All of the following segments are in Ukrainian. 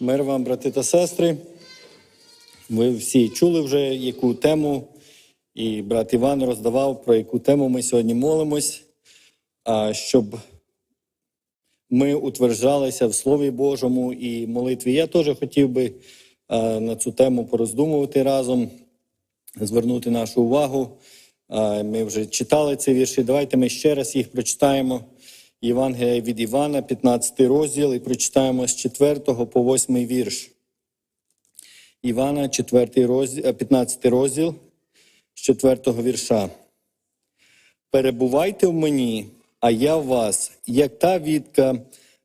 Мир вам, брати та сестри. Ви всі чули вже, яку тему, і брат Іван роздавав, про яку тему ми сьогодні молимось, щоб ми утверджалися в Слові Божому і молитві. Я теж хотів би на цю тему пороздумувати разом, звернути нашу увагу. Ми вже читали ці вірші. Давайте ми ще раз їх прочитаємо. Євангелія від Івана, 15 розділ, і прочитаємо з 4 по 8 вірш. Івана, 4 розділ, 15 розділ з 4 вірша. Перебувайте в мені, а я в вас, як та вітка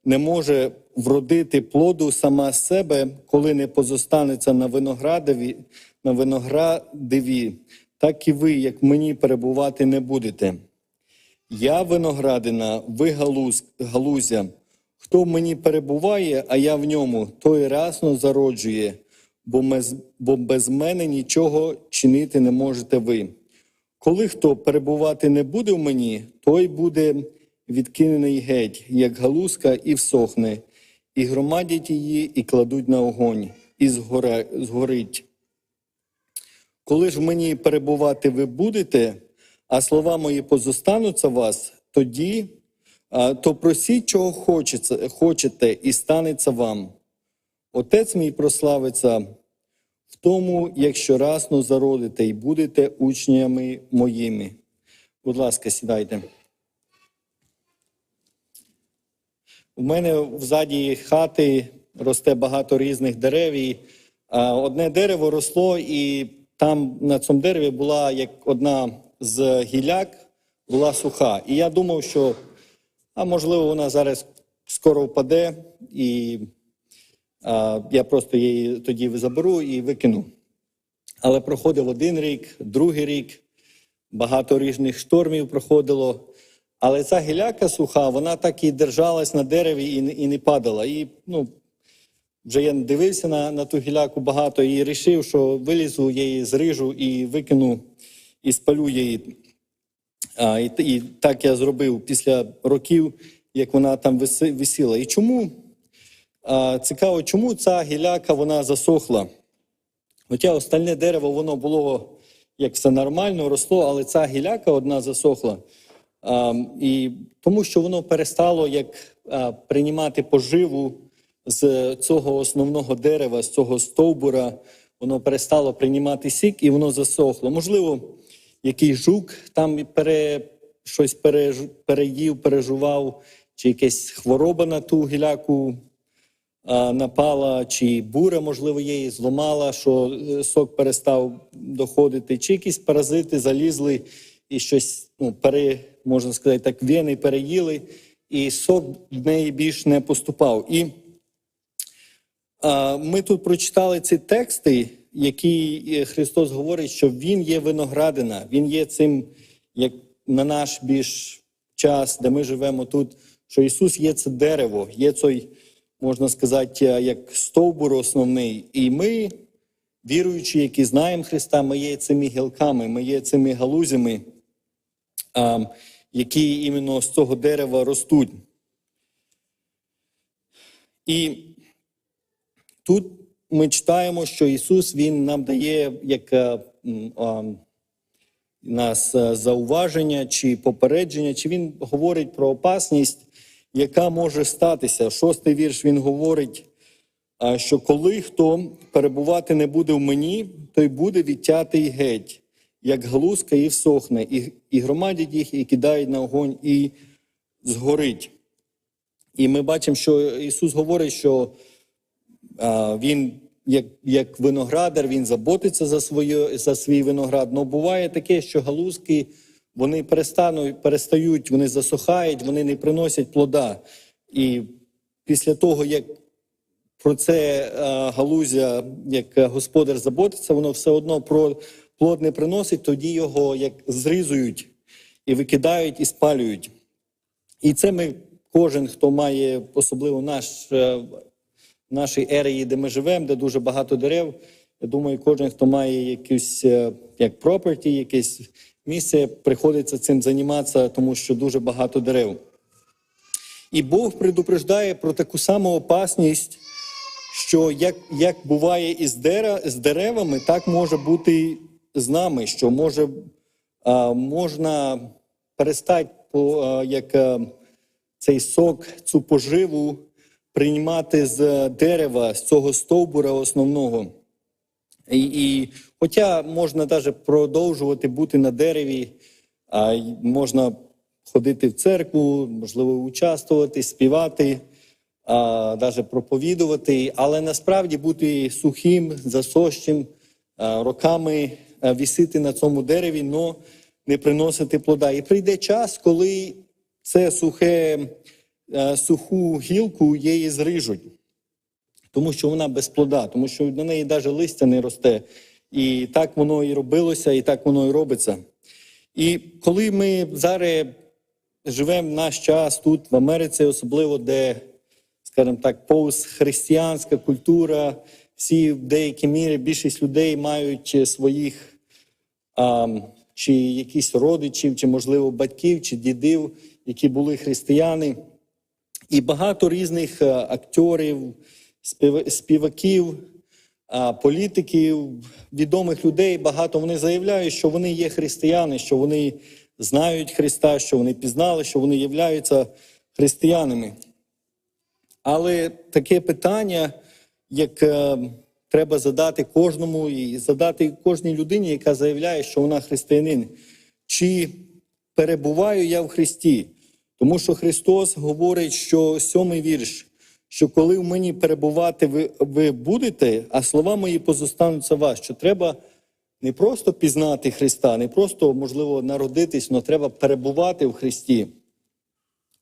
не може вродити плоду сама себе, коли не позостанеться на виноградові, на виноградиві, так і ви, як мені, перебувати не будете. Я виноградина, ви галуз, галузя. Хто в мені перебуває, а я в ньому, той рясно зароджує, бо, мез, бо без мене нічого чинити не можете ви. Коли хто перебувати не буде в мені, той буде відкинений геть, як галузка, і всохне, і громадять її, і кладуть на огонь, і згоре, згорить. Коли ж в мені перебувати ви будете, а слова мої позостануться вас, тоді то просіть, чого хочеться, хочете, і станеться вам. Отець мій прославиться в тому, якщо разно зародите і будете учнями моїми. Будь ласка, сідайте. У мене взаді хати росте багато різних дерев. І одне дерево росло, і там на цьому дереві була як одна з гіляк, була суха. І я думав, що а можливо вона зараз скоро впаде, і а, я просто її тоді заберу і викину. Але проходив один рік, другий рік, багато різних штормів проходило. Але ця гіляка суха, вона так і держалась на дереві і, і не падала. І ну, вже я дивився на, на ту гіляку багато і вирішив, що вилізу її зрижу і викину і спалю її. А, і, і так я зробив після років, як вона там висіла. І чому а, цікаво, чому ця гіляка вона засохла? Хоча остальне дерево воно було як все нормально, росло, але ця гіляка одна засохла. А, і тому що воно перестало як а, приймати поживу з цього основного дерева, з цього стовбура, воно перестало приймати сік і воно засохло. Можливо, якийсь жук там пере, щось переж, переїв, пережував, чи якась хвороба на ту гіляку а, напала, чи буря, можливо, її зламала, що е, сок перестав доходити, чи якісь паразити залізли і щось ну, пере, можна сказати, так, вени переїли, і сок в неї більш не поступав. І а, ми тут прочитали ці тексти, які е, Христос говорить, що Він є виноградина, Він є цим, як на наш більш час, де ми живемо тут, що Ісус є це дерево, є цей, можна сказати, е, як стовбур основний. І ми, віруючи, які знаємо Христа, ми є цими гілками, ми є цими галузями, які іменно з цього дерева ростуть. І тут ми читаємо, що Ісус Він нам дає як е, а, нас е, зауваження чи попередження, чи Він говорить про опасність, яка може статися. Шостий вірш він говорить, що коли хто перебувати не буде в мені, той буде відтятий геть, як глузка і всохне, і, і громадять їх, і кидають на огонь, і згорить. І ми бачимо, що Ісус говорить, що Він, як, як виноградар, Він заботиться за, своє, за свій виноград. Але буває таке, що галузки вони перестануть, перестають, вони засухають, вони не приносять плода. І після того, як про це галузя, як господар заботиться, воно все одно про плод не приносить, тоді його як зрізують і викидають, і спалюють. І це ми, кожен, хто має, особливо наш, е, нашій ерії, де ми живемо, де дуже багато дерев. Я думаю, кожен, хто має якусь е, як property, якесь місце, приходиться цим займатися, тому що дуже багато дерев. І Бог предупреждає про таку саму опасність, що як, як буває із дерев, з деревами, так може бути з нами, що може а, можна перестати по, а, як а, цей сок, цю поживу приймати з дерева, з цього стовбура основного. І, і хоча можна навіть продовжувати бути на дереві, а можна ходити в церкву, можливо, участвувати, співати, а, навіть проповідувати, але насправді бути сухим, засощим, а, роками а, вісити на цьому дереві, но не приносити плода. І прийде час, коли це сухе, суху гілку її зрижуть тому що вона без плода, тому що на неї навіть листя не росте. І так воно і робилося, і так воно і робиться. І коли ми зараз живемо наш час тут, в Америці, особливо, де, скажімо так, постхристиянська культура, всі в деякій мірі більшість людей мають своїх а, чи якісь родичів, чи, можливо, батьків, чи дідів, які були християни. І багато різних е, акторів, співаків, політиків, відомих людей. Багато вони заявляють, що вони є християни, що вони знають Христа, що вони пізнали, що вони являються християнами. Але таке питання, як е, треба задати кожному і задати кожній людині, яка заявляє, що вона християнин, чи перебуваю я в Христі? Тому що Христос говорить, що сьомий вірш, що коли в мені перебувати ви, ви будете, а слова мої позостануться вас, що треба не просто пізнати Христа, не просто, можливо, народитись, але треба перебувати в Христі.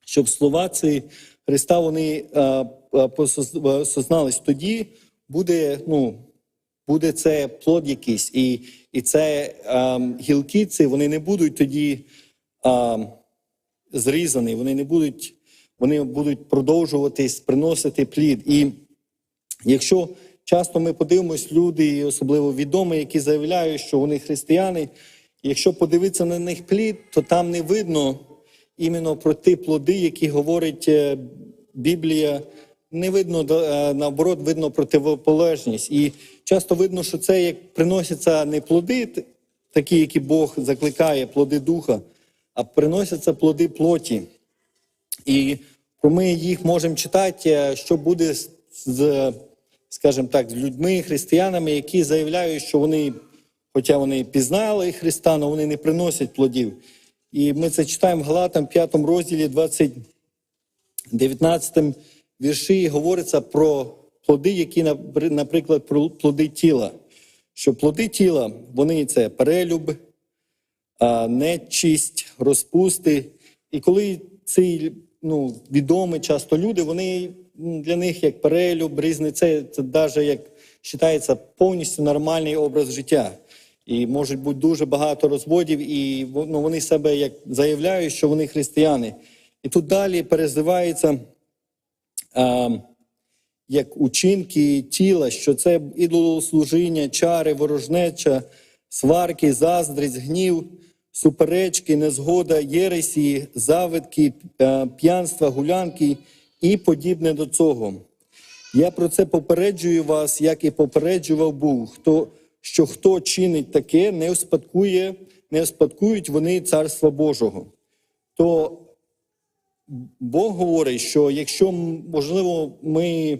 Щоб слова ці Христа вони посоз- е, сознались. Тоді буде, ну, буде це плод якийсь, і, і це е, гілки ці вони не будуть тоді е, зрізані, вони не будуть, вони будуть продовжуватись, приносити плід. І Якщо часто ми подивимось, люди, особливо відомі, які заявляють, що вони християни, якщо подивитися на них плід, то там не видно іменно про ті плоди, які говорить е, Біблія. Не видно е, наоборот, видно противополежність. І часто видно, що це як приносяться не плоди, такі, які Бог закликає, плоди духа, а приносяться плоди плоті. І ми їх можемо читати, е, що буде з- скажімо так, з людьми, християнами, які заявляють, що вони, хоча вони пізнали Христа, але вони не приносять плодів. І ми це читаємо в Галатам 5 розділі 20, 19 вірші говориться про плоди, які, наприклад, про плоди тіла. Що плоди тіла, вони це перелюб, нечисть, розпусти. І коли ці ну, відомі часто люди, вони для них як перелюб, різне, це, навіть як вважається повністю нормальний образ життя. І можуть бути дуже багато розводів, і ну, вони себе як заявляють, що вони християни. І тут далі перезивається а, як учинки тіла, що це ідолослужіння, чари, ворожнеча, сварки, заздрість, гнів, суперечки, незгода, єресі, завидки, е, п'янства, гулянки і подібне до цього. Я про це попереджую вас, як і попереджував був, хто, що хто чинить таке, не успадкує, не успадкують вони Царства Божого. То Бог говорить, що якщо, можливо, ми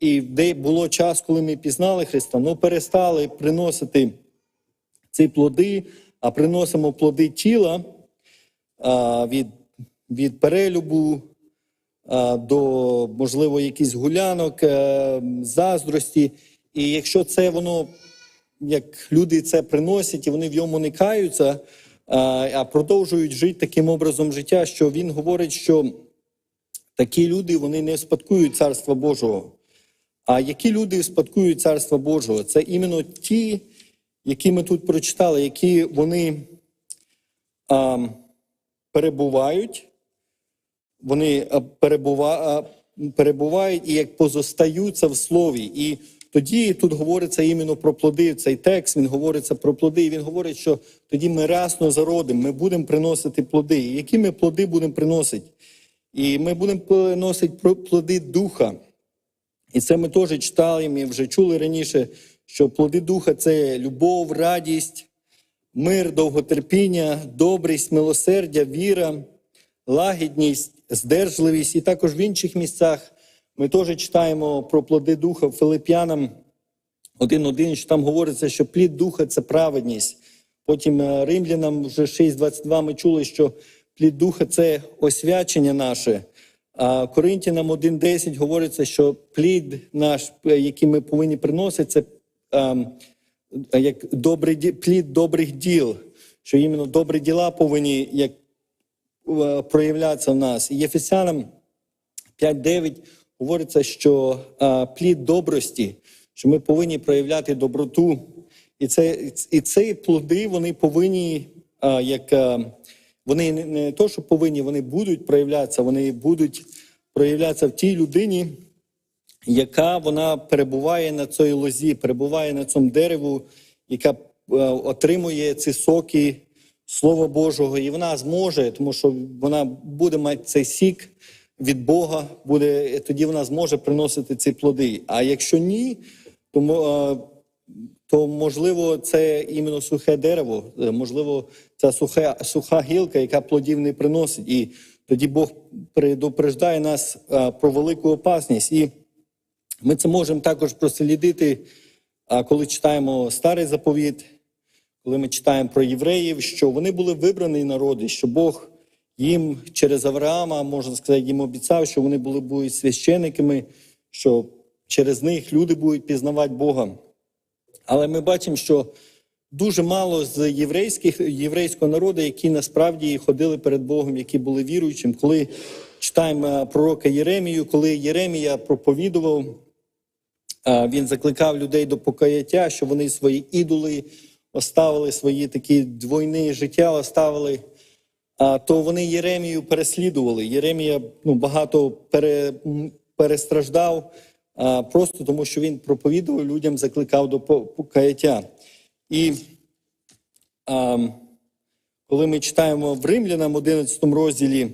і де було час, коли ми пізнали Христа, ну перестали приносити ці плоди, а приносимо плоди тіла а, від, від перелюбу а, до, можливо, якихось гулянок, е, заздрості. І якщо це воно, як люди це приносять і вони в йому не каються, а, а продовжують жити таким образом життя, що він говорить, що такі люди вони не спадкують Царства Божого. А які люди спадкують Царства Божого? Це іменно ті, які ми тут прочитали, які вони а, перебувають, вони перебува, перебувають і як позостаються в слові. І тоді тут говориться іменно про плоди. Цей текст він говориться про плоди. І він говорить, що тоді ми рясно зародимо, ми будемо приносити плоди. І які ми плоди будемо приносити? І ми будемо приносити плоди духа. І це ми теж читали, ми вже чули раніше, що плоди духа це любов, радість, мир, довготерпіння, добрість, милосердя, віра, лагідність, здержливість. І також в інших місцях ми теж читаємо про плоди духа Филип'янам 1.1, що там говориться, що плід духа це праведність. Потім е, римлянам вже 6.22 ми чули, що плід духа це освячення наше. А Коринтянам 1.10 говориться, що плід наш, е, який ми повинні приносити, це як добрий плід добрих діл, що іменно добрі діла повинні як е, проявлятися в нас. І Єфесянам 5.9 говориться, що а, плід добрості, що ми повинні проявляти доброту. І це і ці плоди вони повинні, як вони не то, що повинні, вони будуть проявлятися, вони будуть проявлятися в тій людині, яка вона перебуває на цій лозі, перебуває на цьому дереву, яка е, отримує ці соки Слова Божого, і вона зможе, тому що вона буде мати цей сік від Бога, буде тоді вона зможе приносити ці плоди. А якщо ні, то е, то можливо це іменно сухе дерево, е, можливо, це суха, суха гілка, яка плодів не приносить. І тоді Бог предупреждає нас про велику опасність. І ми це можемо також прослідити, коли читаємо старий заповіт, коли ми читаємо про євреїв, що вони були вибрані народи, що Бог їм через Авраама, можна сказати, їм обіцяв, що вони були будуть священиками, що через них люди будуть пізнавати Бога. Але ми бачимо, що дуже мало з єврейських єврейського народу, які насправді ходили перед Богом, які були віруючим. Коли читаємо пророка Єремію, коли Єремія проповідував, він закликав людей до покаяття, що вони свої ідоли оставили, свої такі двойні життя оставили. То вони Єремію переслідували. Єремія ну, багато пере, перестраждав просто тому, що він проповідував людям, закликав до по- покаяття. І коли ми читаємо в Римлянам 11 розділі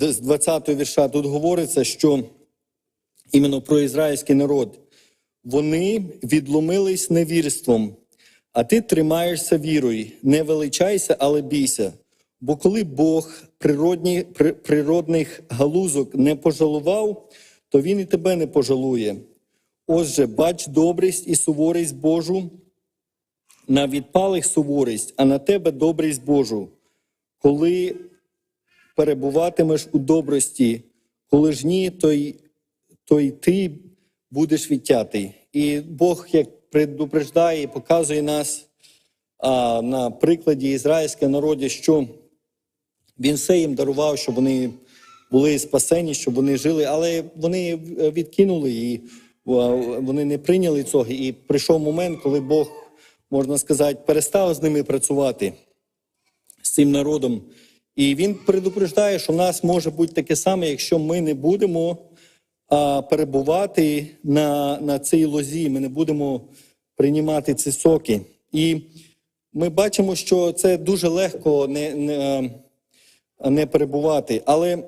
з 20 вірша, тут говориться, що іменно про ізраїльський народ. Вони відломились невірством, а ти тримаєшся вірою. Не величайся, але бійся. Бо коли Бог природні, при- природних галузок не пожалував, то він і тебе не пожалує. Отже, бач добрість і суворість Божу, на відпалих суворість, а на тебе добрість Божу. Коли перебуватимеш у добрості, коли ж ні, то й, то й ти будеш відтятий. І Бог як предупреждає і показує нас а, на прикладі ізраїльського народу, що він все їм дарував, щоб вони були спасені, щоб вони жили, але вони відкинули і вони не прийняли цього. І прийшов момент, коли Бог, можна сказати, перестав з ними працювати з цим народом. І він предупреждає, що в нас може бути таке саме, якщо ми не будемо а, перебувати на, на цій лозі, ми не будемо приймати ці соки. І ми бачимо, що це дуже легко не, не, не перебувати. Але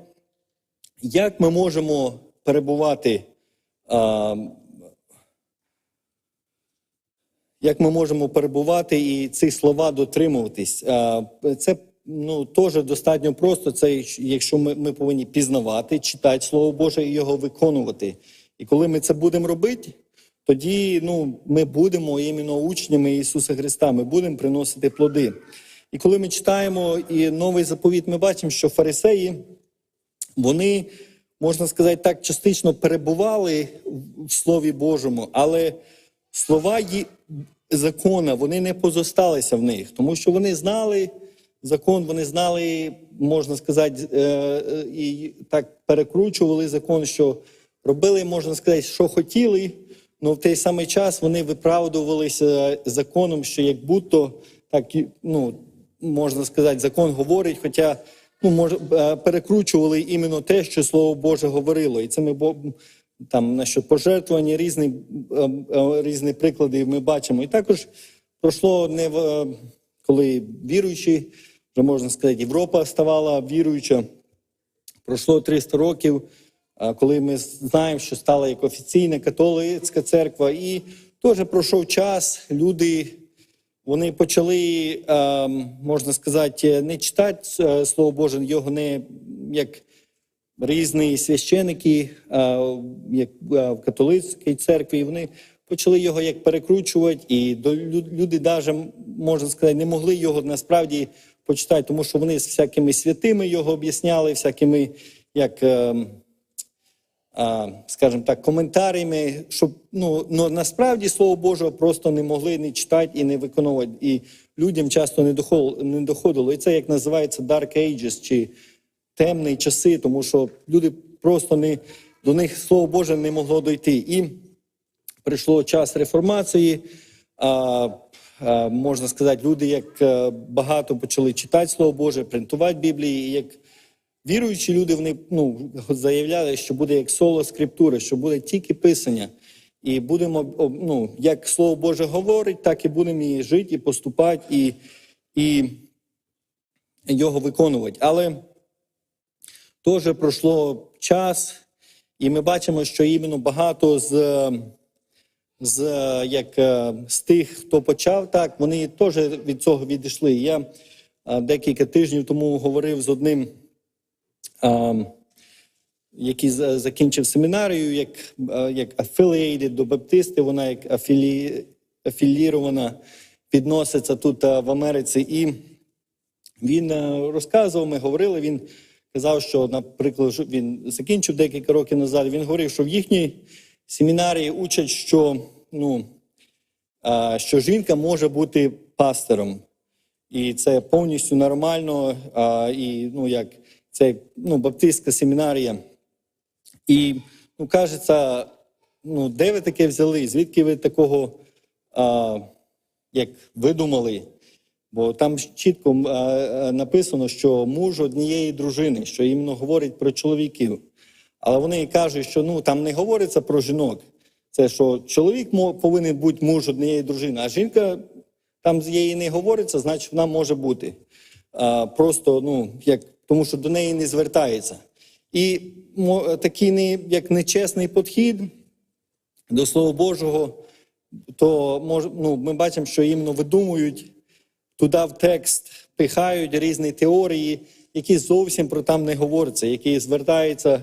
як ми можемо перебувати? А, як ми можемо перебувати і ці слова дотримуватись? А, Це ну, теж достатньо просто. Це якщо ми, ми повинні пізнавати, читати Слово Боже і його виконувати. І коли ми це будемо робити, тоді ну, ми будемо іменно учнями Ісуса Христа, ми будемо приносити плоди. І коли ми читаємо і новий заповіт, ми бачимо, що фарисеї, вони, можна сказати, так частично перебували в Слові Божому, але слова закона вони не позосталися в них, тому що вони знали закон, вони знали, можна сказати, е, е, і так перекручували закон, що робили, можна сказати, що хотіли, але в той самий час вони виправдувалися законом, що як будто так ну, можна сказати, закон говорить, хоча ну, може, перекручували іменно те, що Слово Боже говорило. І це ми там на що пожертвування, різні, е, різні приклади ми бачимо. І також пройшло не в коли віруючі, вже можна сказати, Європа ставала віруюча. Пройшло 300 років, коли ми знаємо, що стала як офіційна католицька церква, і теж пройшов час, люди вони почали, можна сказати, не читати е, Слово Боже, його не як різні священики, як в католицькій церкві, вони почали його як перекручувати, і люди навіть, можна сказати, не могли його насправді почитати, тому що вони з всякими святими його об'ясняли, всякими як. е, скажімо так, коментарями, щоб ну, ну насправді слово Боже просто не могли не читати і не виконувати. І людям часто не доходило, не доходило. І це як називається Dark Ages чи темні часи, тому що люди просто не до них слово Боже не могло дойти. І прийшло час реформації. Можна сказати, люди як е, багато почали читати Слово Боже, принтувати Біблії, і як Віруючі люди вони ну, заявляли, що буде як соло скриптури, що буде тільки писання. І будемо ну, як Слово Боже говорить, так і будемо і жити, і поступати, і, і його виконувати. Але теж пройшло час, і ми бачимо, що іменно багато з, з, як, е, з тих, хто почав так, вони теж від цього відійшли. Я е, декілька тижнів тому говорив з одним який закінчив семінарію, як, як affiliated до баптисти, вона як афілі, афілірована підноситься тут в Америці. І він е, розказував, ми говорили, він казав, що, наприклад, він закінчив декілька років назад, він говорив, що в їхній семінарії учать, що, ну, що жінка може бути пастором. І це повністю нормально. І ну як це ну, баптистська семінарія. І ну, кажеться, ну, де ви таке взяли? Звідки ви такого а, як видумали? Бо там чітко написано, що муж однієї дружини, що іменно говорить про чоловіків. Але вони кажуть, що ну там не говориться про жінок. Це що чоловік повинен бути муж однієї дружини, а жінка там з її не говориться, значить вона може бути. А, просто ну як тому, що до неї не звертається. І такий не як нечесний підхід до Слова Божого, то мож, ну, ми бачимо, що іменно видумують туди в текст, пихають різні теорії, які зовсім про там не говоряться, які звертаються,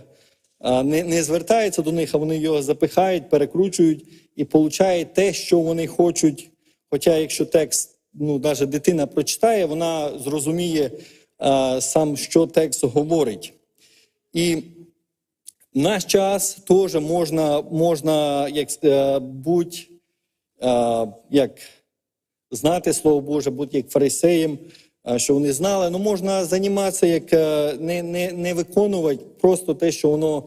не, не звертаються до них, а вони його запихають, перекручують і получають те, що вони хочуть. Хоча, якщо текст, ну навіть дитина прочитає, вона зрозуміє а, сам, що текст говорить. І в наш час теж можна, можна як, е, бути е, як знати Слово Боже, бути як фарисеєм, що вони знали. Ну можна займатися, як е, не, не, не виконувати просто те, що воно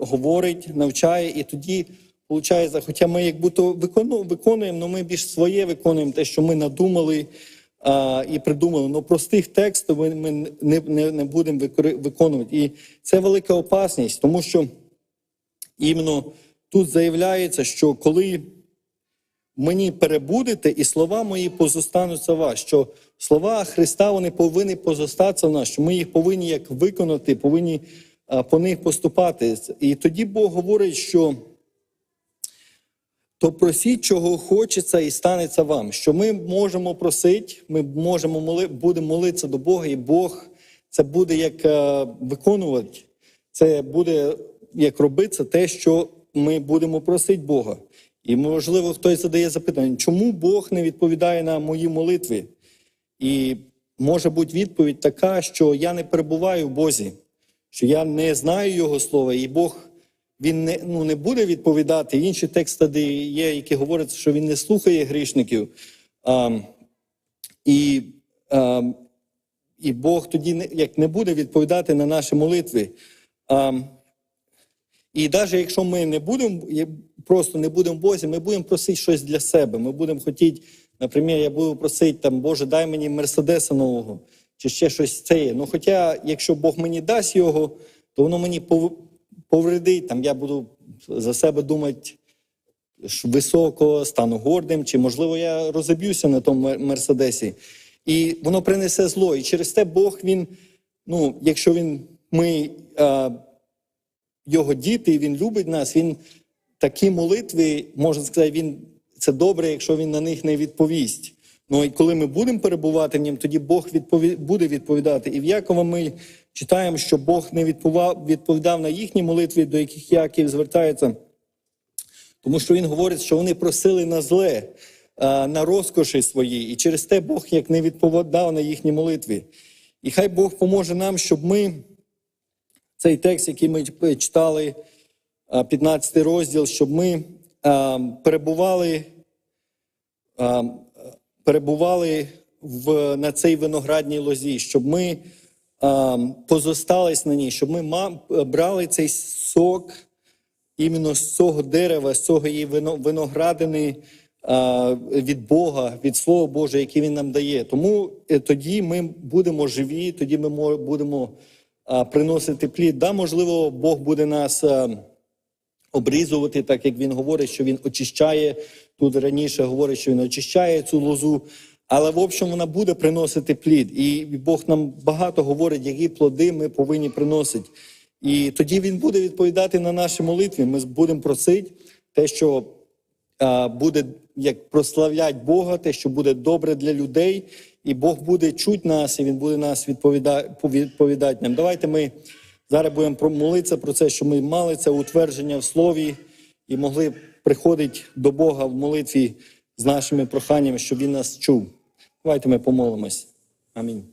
говорить, навчає, і тоді виходить, хоча ми як будто виконуємо, але ми більш своє виконуємо те, що ми надумали. А, і придумали, але простих текстів ми не, не, не будемо виконувати. І це велика опасність, тому що іменно тут заявляється, що коли мені перебудете, і слова мої позостануться вас, що слова Христа вони повинні позостатися в нас, що ми їх повинні як виконати, повинні по них поступати. І тоді Бог говорить, що то просіть, чого хочеться, і станеться вам. Що ми можемо просити, ми можемо моли, будемо молитися до Бога, і Бог це буде як е, виконувати, це буде як робиться те, що ми будемо просити Бога. І можливо, хтось задає запитання, чому Бог не відповідає на мої молитви? І може бути відповідь така, що я не перебуваю в Бозі, що я не знаю Його слова, і Бог він не, ну, не буде відповідати. Інші тексти є, які говорять, що він не слухає грішників. А, і, а, і Бог тоді не, як не буде відповідати на наші молитви. А, і навіть якщо ми не будемо, просто не будемо в Бозі, ми будемо просити щось для себе. Ми будемо хотіти, наприклад, я буду просити, там, Боже, дай мені Мерседеса нового, чи ще щось це є. Ну, хоча, якщо Бог мені дасть його, то воно мені повредить. Там я буду за себе думати високо, стану гордим, чи можливо я розоб'юся на тому Мерседесі. І воно принесе зло. І через те Бог він, ну, якщо він ми. А, його діти, він любить нас. Він такі молитви, можна сказати, він це добре, якщо він на них не відповість. Ну і коли ми будемо перебувати в ньому, тоді Бог відпові... буде відповідати. І в Якова ми читаємо, що Бог не відповідав, відповідав на їхні молитви, до яких Яків звертається. Тому що він говорить, що вони просили на зле, на розкоші свої, і через те Бог як не відповідав на їхні молитви. І хай Бог поможе нам, щоб ми цей текст, який ми читали, а, 15 розділ, щоб ми перебували, а, перебували в, на цій виноградній лозі, щоб ми а, позостались на ній, щоб ми брали цей сок іменно з цього дерева, з цього її вино- виноградини а, від Бога, від Слова Божого, яке Він нам дає. Тому е, тоді ми будемо живі, тоді ми мо- будемо а, приносити плід. Да, можливо, Бог буде нас. Обрізувати, так як він говорить, що він очищає. Тут раніше говорить, що він очищає цю лозу. Але в общем вона буде приносити плід. І Бог нам багато говорить, які плоди ми повинні приносити. І тоді він буде відповідати на наші молитви. Ми будемо просити те, що буде як прославлять Бога, те, що буде добре для людей, і Бог буде чути нас, і Він буде нас відповідати, відповідати нам. Давайте ми зараз будемо молитися про це, що ми мали це утвердження в слові і могли приходити до Бога в молитві з нашими проханнями, щоб Він нас чув. Давайте ми помолимось. Амінь.